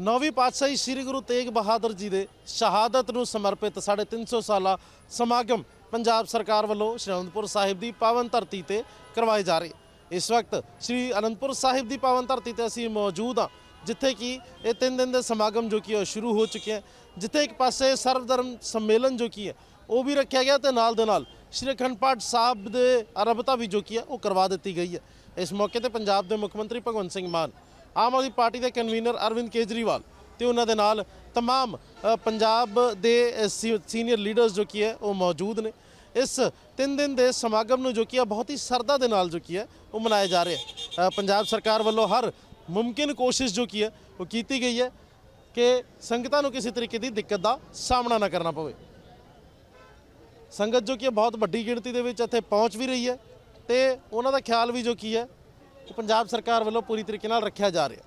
ਨੌਵੀਂ ਪਾਤਸ਼ਾਹੀ ਸ੍ਰੀ ਗੁਰੂ ਤੇਗ ਬਹਾਦਰ ਜੀ ਦੇ ਸ਼ਹਾਦਤ ਨੂੰ ਸਮਰਪਿਤ 350 ਸਾਲਾ ਸਮਾਗਮ ਪੰਜਾਬ ਸਰਕਾਰ ਵੱਲੋਂ ਸ਼੍ਰੀ ਅਨੰਦਪੁਰ ਸਾਹਿਬ ਦੀ ਪਾਵਨ ਧਰਤੀ ਤੇ ਕਰਵਾਏ ਜਾ ਰਹੇ। ਇਸ ਵਕਤ ਸ਼੍ਰੀ ਅਨੰਦਪੁਰ ਸਾਹਿਬ ਦੀ ਪਾਵਨ ਧਰਤੀ ਤੇ ਅਸੀਂ ਮੌਜੂਦ ਹਾਂ, ਜਿੱਥੇ ਕਿ ਇਹ ਤਿੰਨ ਦਿਨ ਦੇ ਸਮਾਗਮ ਜੋ ਕਿ ਉਹ ਸ਼ੁਰੂ ਹੋ ਚੁੱਕੇ ਹੈ ਜਿੱਥੇ ਇੱਕ ਪਾਸੇ ਸਰਵ ਧਰਮ ਸੰਮੇਲਨ ਜੋ ਕੀ ਹੈ, ਉਹ ਵੀ ਰੱਖਿਆ ਗਿਆ ਤੇ ਨਾਲ ਦੇ ਨਾਲ ਸ਼੍ਰੀ ਅਖੰਡ ਪਾਠ ਸਾਹਿਬ ਦੇ ਅਰਬਤਾ ਵੀ ਜੋ ਕੀ ਹੈ, ਉਹ ਕਰਵਾ ਦਿੱਤੀ ਗਈ ਹੈ। ਇਸ ਮੌਕੇ ਤੇ ਪੰਜਾਬ ਦੇ ਮੁੱਖ ਮੰਤਰੀ ਭਗਵੰਤ ਸਿੰਘ ਮਾਨ ਆਮ ਆਦਮੀ ਪਾਰਟੀ ਦੇ ਕਨਵੀਨਰ ਅਰਵਿੰਦ ਕੇਜਰੀਵਾਲ ਤੇ ਉਹਨਾਂ ਦੇ ਨਾਲ तमाम ਅ, ਪੰਜਾਬ ਦੇ ਅ, ਸੀ- ਸੀਨੀਅਰ ਲੀਡਰਸ ਜੋ ਕੀ ਹੈ ਉਹ ਮੌਜੂਦ ਨੇ ਇਸ ਤਿੰਨ ਦਿਨ ਦੇ ਸਮਾਗਮ ਨੂੰ ਜੋ ਕੀ ਹੈ ਬਹੁਤ ਹੀ ਸਰਦਾ ਦੇ ਨਾਲ ਜੋ ਕੀ ਹੈ ਉਹ ਮਨਾਇਆ ਜਾ ਰਿਹਾ ਹੈ ਅ, ਪੰਜਾਬ ਸਰਕਾਰ ਵੱਲੋਂ ਹਰ ਮੁਮਕਿਨ ਕੋਸ਼ਿਸ਼ ਜੋ ਕੀ ਹੈ ਉਹ ਕੀਤੀ ਗਈ ਹੈ ਕਿ ਸੰਗਤਾਂ ਨੂੰ ਕਿਸੇ ਤਰੀਕੇ ਦੀ ਦਿੱਕਤ ਦਾ ਸਾਹਮਣਾ ਨਾ ਕਰਨਾ ਪਵੇ ਸੰਗਤ ਜੋ ਕਿ ਹੈ ਬਹੁਤ ਵੱਡੀ ਗਿਣਤੀ ਦੇ ਵਿੱਚ ਇੱਥੇ ਪਹੁੰਚ ਵੀ ਰਹੀ ਹੈ ਤੇ ਉਹਨਾਂ ਦਾ ਖਿਆਲ ਵੀ ਜੋ ਕੀ ਹੈ ਉਹ ਪੰਜਾਬ ਸਰਕਾਰ ਵੱਲੋਂ ਪੂਰੀ ਤਰੀਕੇ ਨਾਲ ਰੱਖਿਆ ਜਾ ਰਿਹਾ।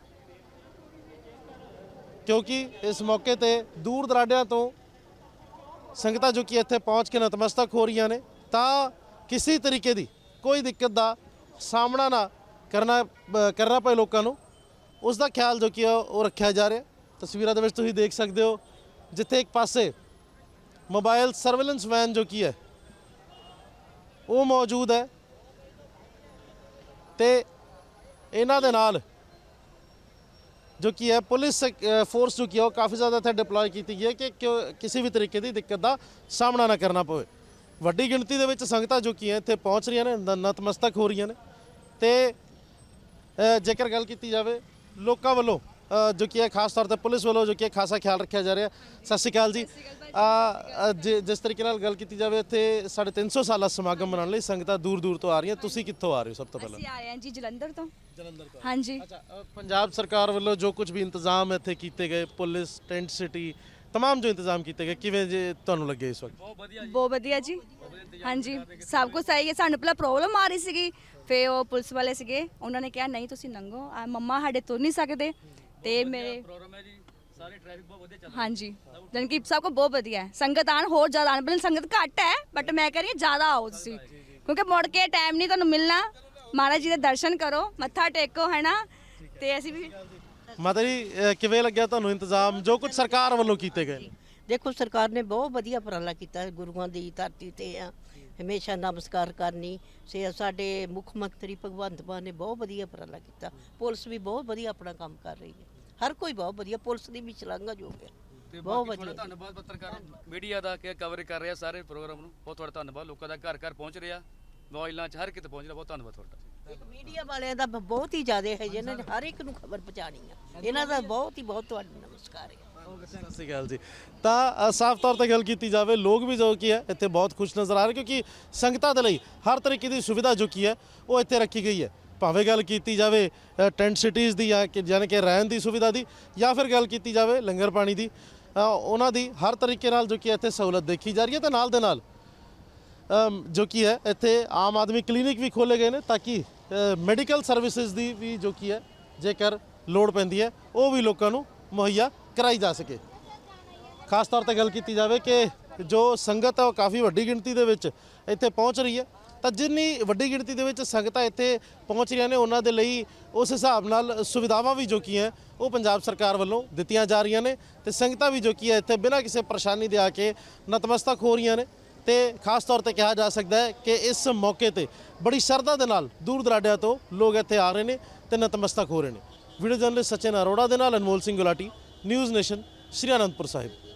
ਕਿਉਂਕਿ ਇਸ ਮੌਕੇ ਤੇ ਦੂਰ ਦਰਾਡਿਆਂ ਤੋਂ ਸੰਗਤਾਂ ਜੋ ਕਿ ਇੱਥੇ ਪਹੁੰਚ ਕੇ ਨਤਮਸਤਕ ਹੋ ਰਹੀਆਂ ਨੇ, ਤਾਂ ਕਿਸੇ ਤਰੀਕੇ ਦੀ ਕੋਈ ਦਿੱਕਤ ਦਾ ਸਾਹਮਣਾ ਨਾ ਕਰਨਾ ਕਰਨਾ ਪਏ ਲੋਕਾਂ ਨੂੰ। ਉਸ ਦਾ ਖਿਆਲ ਜੋ ਕਿ ਹੈ ਉਹ ਰੱਖਿਆ ਜਾ ਰਿਹਾ। ਤਸਵੀਰਾਂ ਦੇ ਵਿੱਚ ਤੁਸੀਂ ਦੇਖ ਸਕਦੇ ਹੋ, ਜਿੱਥੇ ਇੱਕ ਪਾਸੇ ਮੋਬਾਈਲ ਸਰਵੇਲੈਂਸ ਵੈਨ ਜੋ ਕੀ ਹੈ, ਉਹ ਮੌਜੂਦ ਹੈ। ਤੇ ਇਹਨਾਂ ਦੇ ਨਾਲ ਜੋ ਕਿ ਹੈ, ਪੁਲਿਸ ਫੋਰਸ ਜੋ ਕਿ ਹੈ, ਉਹ ਕਾਫੀ ਜ਼ਿਆਦਾ ਇੱਥੇ ਡਿਪਲੋਏ ਕੀਤੀ ਗਈ ਹੈ ਕਿ ਕਿਉਂ- ਕਿਸੇ ਵੀ ਤਰੀਕੇ ਦੀ ਦਿੱਕਤ ਦਾ ਸਾਹਮਣਾ ਨਾ ਕਰਨਾ ਪਵੇ। ਵੱਡੀ ਗਿਣਤੀ ਦੇ ਵਿੱਚ ਸੰਗਤਾਂ ਜੋ ਕਿ ਹੈ, ਇੱਥੇ ਪਹੁੰਚ ਰਹੀਆਂ ਨੇ ਨਤਮਸਤਕ ਹੋ ਰਹੀਆਂ ਨੇ ਤੇ ਜੇਕਰ ਗੱਲ ਕੀਤੀ ਜਾਵੇ, ਲੋਕਾਂ ਵੱਲੋਂ ਜੋ ਕਿ ਹੈ ਖਾਸ ਤੌਰ ਤੇ ਪੁਲਿਸ ਵੱਲੋਂ ਜੋ ਕਿ ਖਾਸਾ ਖਿਆਲ ਰੱਖਿਆ ਜਾ ਰਿਹਾ। ਸਤਿ ਸ਼੍ਰੀ ਅਕਾਲ ਜੀ। ਜਿਸ ਤਰੀਕੇ ਨਾਲ ਗੱਲ ਕੀਤੀ ਜਾਵੇ ਇੱਥੇ 350 ਸਾਲਾ ਸਮਾਗਮ ਮਨਾਉਣ ਲਈ ਸੰਗਤਾਂ ਦੂਰ ਦੂਰ ਤੋਂ ਆ ਰਹੀਆਂ। ਤੁਸੀਂ ਕਿੱਥੋਂ ਆ ਰਹੇ ਹੋ ਸਭ ਤੋਂ ਪਹਿਲਾਂ? ਅਸੀਂ ਆਏ ਹਾਂ ਜੀ ਜਲੰਧਰ ਤੋਂ। ਜਲੰਧਰ ਤੋਂ। ਹਾਂਜੀ। ਅੱਛਾ ਪੰਜਾਬ ਸਰਕਾਰ ਵੱਲੋਂ ਜੋ ਕੁਝ ਵੀ ਇੰਤਜ਼ਾਮ ਇੱਥੇ ਕੀਤੇ ਗਏ ਪੁਲਿਸ ਟੈਂਟ ਸਿਟੀ ਤਮਾਮ ਜੋ ਇੰਤਜ਼ਾਮ ਕੀਤੇ ਗਏ ਕਿਵੇਂ ਜੇ ਤੁਹਾਨੂੰ ਲੱਗੇ ਇਸ ਵਕਤ? ਬਹੁਤ ਵਧੀਆ ਜੀ। ਬਹੁਤ ਜੀ। ਹਾਂਜੀ। ਸਭ ਕੁਝ ਸਹੀ ਹੈ। ਸਾਨੂੰ ਪਹਿਲਾਂ ਪ੍ਰੋਬਲਮ ਆ ਰਹੀ ਸੀਗੀ। ਫੇ ਉਹ ਪੁਲਿਸ ਵਾਲੇ ਸੀਗੇ। ਉਹਨਾਂ ਨੇ ਕਿਹਾ ਨਹੀਂ ਤੁਸੀਂ ਲੰਘੋ ਮੰਮਾ ਸਾਡੇ ਤੁਰ ਨਹੀਂ ਸਕਦੇ। ਤੇ ਮੇਰੇ ਪ੍ਰੋਗਰਾਮ ਹੈ ਜੀ। ਸਾਰੇ ਟ੍ਰੈਫਿਕ ਬਹੁਤ ਵਧੀਆ ਚੱਲ ਹਾਂਜੀ। ਜਾਣੀ ਕਿ ਸਭ ਕੁਝ ਬਹੁਤ ਵਧੀਆ ਹੈ। ਸੰਗਤ ਆਣ ਹੋਰ ਜ਼ਿਆਦਾ ਆਣ ਬਲ ਸੰਗਤ ਘੱਟ ਹੈ ਬਟ ਮੈਂ ਕਹ ਰਹੀ ਹਾਂ ਜ਼ਿਆਦਾ ਆਓ ਤੁਸੀਂ। ਕਿਉਂਕਿ ਮੁੜ ਕੇ ਟਾਈਮ ਨਹੀਂ ਤੁਹਾਨੂੰ ਮਿਲਣਾ। ਮਹਾਰਾਜ ਜੀ ਦੇ ਦਰਸ਼ਨ ਕਰੋ ਮੱਥਾ ਟੇਕੋ ਹੈਨਾ ਤੇ ਅਸੀਂ ਵੀ ਮਾਤਾ ਜੀ ਕਿਵੇਂ ਲੱਗਿਆ ਤੁਹਾਨੂੰ ਇੰਤਜ਼ਾਮ? ਜੋ ਕੁਝ ਸਰਕਾਰ ਵੱਲੋਂ ਕੀਤੇ ਗਏ? ਦੇਖੋ ਸਰਕਾਰ ਨੇ ਬਹੁਤ ਵਧੀਆ ਉਪਰਾਲਾ ਕੀਤਾ ਹੈ, ਗੁਰੂਆਂ ਦੀ ਧਰਤੀ ਤੇ ਆ। ਹਮੇਸ਼ਾ ਨਮਸਕਾਰ ਕਰਨੀ ਸੇ ਸਾਡੇ ਮੁੱਖ ਮੰਤਰੀ ਭਗਵੰਤ ਮਾਨ ਨੇ ਬਹੁਤ ਵਧੀਆ ਉਪਰਾਲਾ ਕੀਤਾ। ਪੁਲਿਸ ਵੀ ਬਹੁਤ ਵਧੀਆ ਆਪਣਾ ਕੰਮ ਕਰ ਰਹੀ ਹੈ। ਹਰ ਕੋਈ ਬਹੁਤ ਵਧੀਆ ਪੁਲਿਸ ਦੀ ਵੀ ਸ਼ਲਾਘਾ ਜੋ ਹੈ। ਤੇ ਬਹੁਤ ਬਾਕੀ ਤੁਹਾਡਾ ਵਧੀਆ ਧੰਨਵਾਦ ਪੱਤਰਕਾਰ ਮੀਡੀਆ ਦਾ ਕਿ ਕਵਰ ਕਰ ਰਿਹਾ ਸਾਰੇ ਪ੍ਰੋਗਰਾਮ ਨੂੰ। ਬਹੁਤ ਤੁਹਾਡਾ ਧੰਨਵਾਦ। ਲੋਕਾਂ ਦਾ ਘਰ ਘਰ ਪਹੁੰਚ ਰਿਹਾ। ਮੋਬਾਈਲਾਂ 'ਚ ਹਰ ਕਿਤੇ ਪਹੁੰਚ ਰਿਹਾ। ਬਹੁਤ ਧੰਨਵਾਦ ਤੁਹਾਡਾ। ਮੀਡੀਆ ਵਾਲਿਆਂ ਦਾ ਬਹੁਤ ਹੀ ਜ਼ਿਆਦਾ ਹੈ ਜਿਹਨਾਂ ਨੇ ਹਰ ਇੱਕ ਨੂੰ ਖਬਰ ਪਹੁੰਚਾਣੀ ਆ। ਇਹਨਾਂ ਦਾ ਬਹੁਤ ਹੀ ਬਹੁਤ ਤੁਹਾਡਾ ਨਮਸਕਾਰ ਹੈ। ਸਤਿ ਸ਼੍ਰੀ ਅਕਾਲ ਜੀ। ਤਾਂ ਅ, ਸਾਫ਼ ਤੌਰ ਤੇ ਗੱਲ ਕੀਤੀ ਜਾਵੇ ਲੋਕ ਵੀ ਜੋ ਕੀ ਹੈ ਇੱਥੇ ਬਹੁਤ ਖੁਸ਼ ਨਜ਼ਰ ਆ ਰਹੇ ਕਿਉਂਕਿ ਸੰਗਤਾਂ ਦੇ ਲਈ ਹਰ ਤਰੀਕੇ ਦੀ ਸੁਵਿਧਾ ਜੋ ਕੀ ਹੈ ਉਹ ਇੱਥੇ ਰੱਖੀ ਗਈ ਹੈ। ਭਾਵੇਂ ਗੱਲ ਕੀਤੀ ਜਾਵੇ ਟੈਂਟ ਸਿਟੀਜ਼ ਦੀ ਜਾਂ ਕਿ ਜਾਣੀ ਕਿ ਰਹਿਣ ਦੀ ਸੁਵਿਧਾ ਦੀ, ਜਾਂ ਫਿਰ ਗੱਲ ਕੀਤੀ ਜਾਵੇ ਲੰਗਰ ਪਾਣੀ ਦੀ ਉਹਨਾਂ ਦੀ ਹਰ ਤਰੀਕੇ ਨਾਲ ਜੋ ਕਿ ਇੱਥੇ ਸਹੂਲਤ ਦੇਖੀ ਜਾ ਰਹੀ ਹੈ ਤੇ ਨਾਲ ਦੇ ਨਾਲ ਜੋ ਕੀ ਹੈ, ਇੱਥੇ ਆਮ ਆਦਮੀ ਕਲੀਨਿਕ ਵੀ ਖੋਲੇ ਗਏ ਨੇ ਤਾਂ ਕਿ ਮੈਡੀਕਲ ਸਰਵਿਸਿਜ਼ ਦੀ ਵੀ ਜੋ ਕੀ ਹੈ, ਜੇਕਰ ਲੋੜ ਪੈਂਦੀ ਹੈ, ਉਹ ਵੀ ਲੋਕਾਂ ਨੂੰ ਮੁਹੱਈਆ ਕਰਾਈ ਜਾ ਸਕੇ। ਖਾਸ ਤੌਰ ਤੇ ਗੱਲ ਕੀਤੀ ਜਾਵੇ ਕਿ ਜੋ ਸੰਗਤ ਹੈ, ਉਹ ਕਾਫੀ ਵੱਡੀ ਗਿਣਤੀ ਦੇ ਵਿੱਚ ਇੱਥੇ ਪਹੁੰਚ ਰਹੀ ਹੈ। ਤਾਂ ਜਿੰਨੀ ਵੱਡੀ ਗਿਣਤੀ ਦੇ ਵਿੱਚ ਸੰਗਤਾਂ ਇੱਥੇ ਪਹੁੰਚ ਰਹੀਆਂ ਨੇ, ਉਹਨਾਂ ਦੇ ਲਈ ਉਸ ਹਿਸਾਬ ਨਾਲ ਸੁਵਿਧਾਵਾਂ ਵੀ ਜੋ ਕੀ ਹੈ, ਉਹ ਪੰਜਾਬ ਸਰਕਾਰ ਵੱਲੋਂ ਦਿੱਤੀਆਂ ਜਾ ਰਹੀਆਂ ਨੇ ਤੇ ਸੰਗਤਾਂ ਵੀ ਜੋ ਕੀ ਹੈ ਇੱਥੇ ਬਿਨਾਂ ਕਿਸੇ ਪਰੇਸ਼ਾਨੀ ਦੇ ਆ ਕੇ ਨਤਮਸਤਕ ਹੋ ਰਹੀਆਂ ਨੇ ਤੇ ਖਾਸ ਤੌਰ ਤੇ ਕਿਹਾ ਜਾ ਸਕਦਾ ਹੈ ਕਿ ਇਸ ਮੌਕੇ ਤੇ ਬੜੀ ਸ਼ਰਧਾ ਦੇ ਨਾਲ ਦੂਰ ਦਰਾਡਿਆਂ ਤੋਂ ਲੋਕ ਇੱਥੇ ਆ ਰਹੇ ਨੇ ਤੇ ਨਤਮਸਤਕ ਹੋ ਰਹੇ ਨੇ। ਵੀਡੀਓ ਜਰਨਲਿਸਟ ਸਚਿਨ ਅਰੋੜਾ ਦੇ ਨਾਲ ਅਨਮੋਲ ਸਿੰਘ ਗੁਲਾਟੀ, ਨਿਊਜ਼ ਨੇਸ਼ਨ, ਸ਼੍ਰੀ ਅਨੰਦਪੁਰ ਸਾਹਿਬ।